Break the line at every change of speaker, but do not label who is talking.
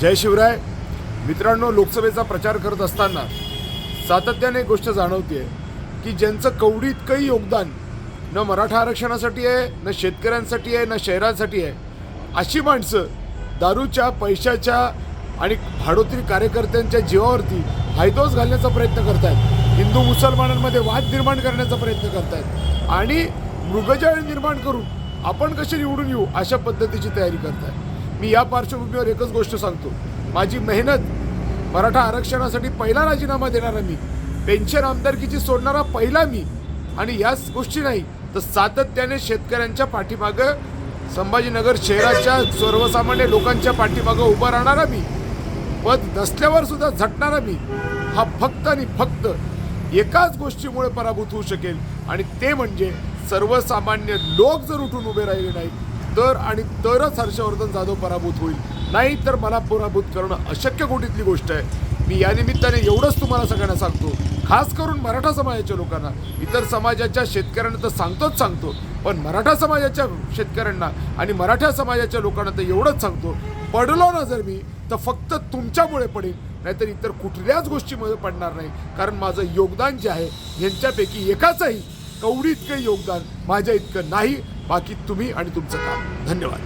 जय शिवराय. मित्रांनो लोकसभेचा प्रचार करत असताना सातत्याने एक गोष्ट जाणवते की ज्यांचं कवडी इतकंही योगदान न मराठा आरक्षणासाठी आहे न शेतकऱ्यांसाठी आहे न शहरांसाठी आहे अशी माणसं दारूच्या पैशाच्या आणि भाडोत्री कार्यकर्त्यांच्या जीवावरती हायदोस घालण्याचा प्रयत्न करतायत. हिंदू मुसलमानांमध्ये वाद निर्माण करण्याचा प्रयत्न करतायत. आणि मृगजळ निर्माण करून आपण कसे निवडून येऊ अशा पद्धतीची तयारी करताय मी या पार्श्वभूमीवर एकच गोष्ट सांगतो. माझी मेहनत मराठा आरक्षणासाठी पहिला राजीनामा देणारा मी. पेन्शन आमदारकीची सोडणारा पहिला मी. आणि याच गोष्टी नाही तर सातत्याने शेतकऱ्यांच्या पाठीमागं संभाजीनगर शहराच्या सर्वसामान्य लोकांच्या पाठीमागं उभा राहणारा मी. पद नसल्यावर सुद्धा झटणारा मी. हा फक्त आणि फक्त एकाच गोष्टीमुळे पराभूत होऊ शकेल. आणि ते म्हणजे सर्वसामान्य लोक जर उठून उभे राहिले नाहीत तर आणि तरच हर्षवर्धन जाधव पराभूत होईल. नाही तर मला पराभूत करणं अशक्य कोटीतली गोष्ट आहे. मी या निमित्ताने एवढंच तुम्हाला सगळ्यांना सांगतो. खास करून मराठा समाजाच्या लोकांना. इतर समाजाच्या शेतकऱ्यांना तर सांगतोच सांगतो. पण मराठा समाजाच्या शेतकऱ्यांना आणि मराठा समाजाच्या लोकांना तर एवढंच सांगतो. पडलो ना जर मी तर फक्त तुमच्यामुळे पडेल नाहीतर इतर कुठल्याच गोष्टीमध्ये पडणार नाही. कारण माझं योगदान जे आहे यांच्यापैकी एकाचंही कवडी इतकं योगदान माझ्या इतकं नाही. बाकी तुम्ही आणि तुमचं काम. धन्यवाद.